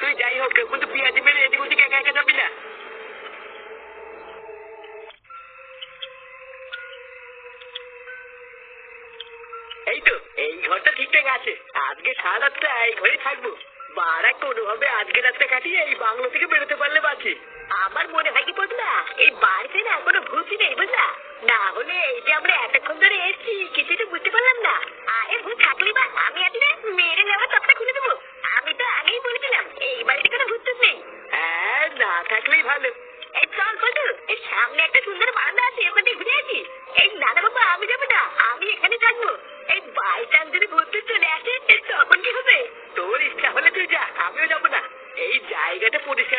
তুই যাই হোক কিন্তু পিয়াজি মেরে এদিক ওদিক একা একা যাবি না। এই তো, এই ঘরটা ঠিকঠাক আছে। আজকে সারা রাতটা এই ঘরে থাকব। বারা কোনোভাবে আজকে রাতটা কাটিয়ে এই বাংলো থেকে বেরোতে পারলে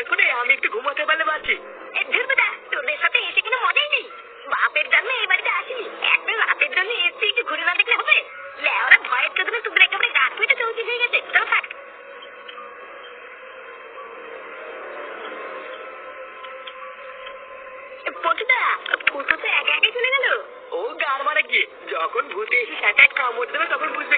পরিষ্কার আমি একটু ঘুমাতে পারলে বাঁচি তোদের সাথে এসে কোনো মজাই নেই। বাপের জন্য এই বাড়িতে আসিনি। রাতের জন্য একটু ঘুরে না দেখলে হবে? লেওরা ভয়ের চোদনে তোদের একেবারে চৌচি হয়ে গেছে। চলো থাক। পটুদা ফুটো তো একা একাই চলে গেল? ও গার মানে কি? যখন ভূতে এসে সেটা কামড় দেবে তখন বুঝবে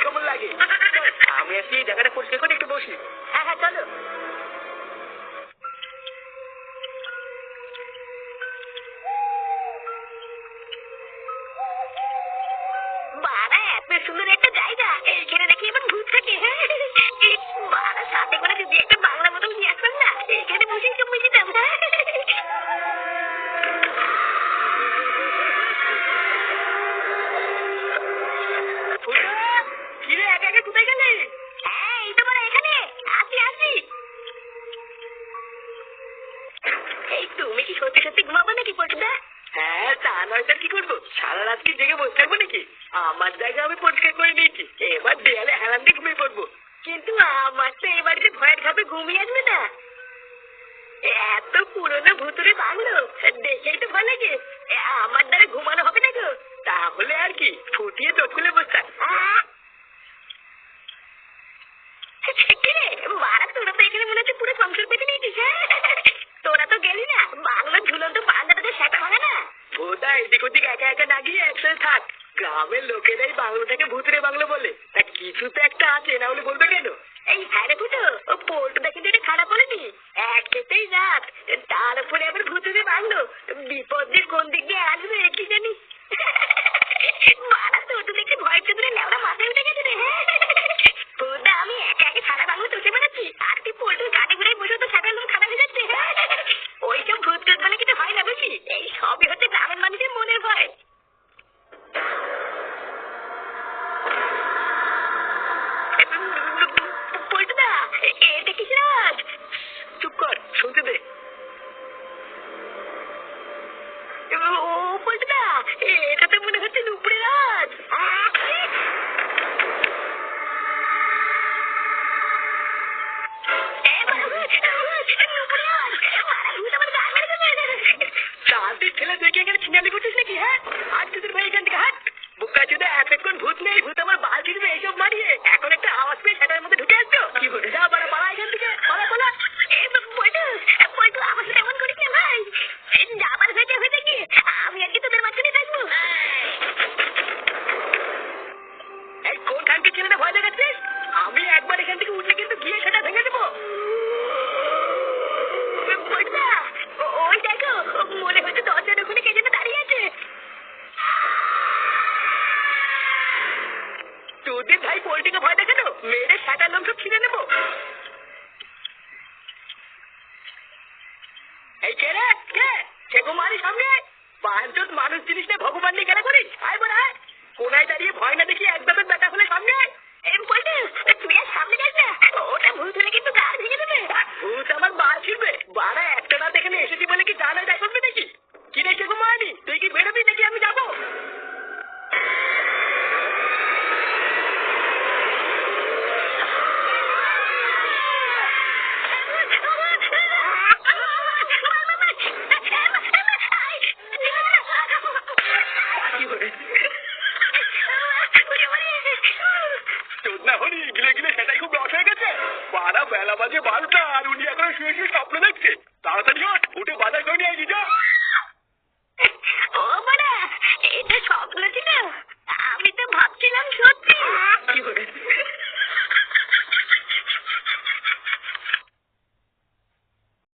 তুমি কি সত্যি সত্যি ঘুমাবো নাকি পটুদা হ্যাঁ তা নয় তার কি করব? সারা রাত কি জেগে বসে থাকব নাকি? আমার জায়গা আমি পরিষ্কার করে নিয়েছি। এবার দেয়ালে হেলান দিয়ে ঘুমিয়ে পড়ব। কিন্তু আমার তো এই বাড়িতে ভয়ের ঘাপে ঘুমিয়ে আসবে না। এত পুরনো ভুতুরে বাংলো দেখেই তো ভালো লাগে। আমার দ্বারা ঘুমানো হবে না গো। তাহলে আর কি ফুটিয়ে চোখ খুলে বসতাম! কিরে, তোরা তো এখানে মনে হচ্ছে পুরো সংসার পেতে নিয়েছিস হ্যাঁ? তোরা তো গেলি না বাংলোর ঝুলন্ত বারান্দাটাতে সেটা ভাঙে না বোধা এদিক ওদিক একা একা না গিয়ে একসাথে থাক। গ্রামের লোকেরাই বাংলোটাকে ভূতরে বাংলো বলে। তা কিছু তো একটা আছে, না হলে বলবে কেন? এই হ্যাঁ রে ফুটো, ও পোল্টটা দেখে খারাপ বলেনি? একেতেই রাত তার উপরে আবার ভূতরে বাংলো। বিপদ এখানে ছিনালি করছিস নাকি হ্যাঁ? আর তোদের ভাই এখান থেকে হাট বুকা চুদে এতক্ষণ ভূত নেই ভূত আমার বাল ছিড়বে এইসব মারিয়ে। এখন একটা আওয়াজ পেয়ে সেটার মধ্যে ঢুকে আসছো? কি বলে যা বাড়া পালা এখান থেকে পালা পালা। মেরে সেটার সব ছিঁড়ে নেব? এই কে রে? কে? সে কুমারী সামনে? পাঁচজন মানুষ জিনিস নিয়ে ভগবান নিয়ে খেলা করিস? আয় আয়। কোনায় দাঁড়িয়ে ভয় না দেখি একদমের বেটা হলে সামনে? এম পল্টু তুই আর সামনে যাস না? বাজে বারোটা আর উনি এখন শুয়ে শুয়ে স্বপ্ন দেখছে। তাড়াতাড়ি হট উঠে বাজার করে নিয়ে আয় যা। ও বাড়া এটা স্বপ্ন ছিল?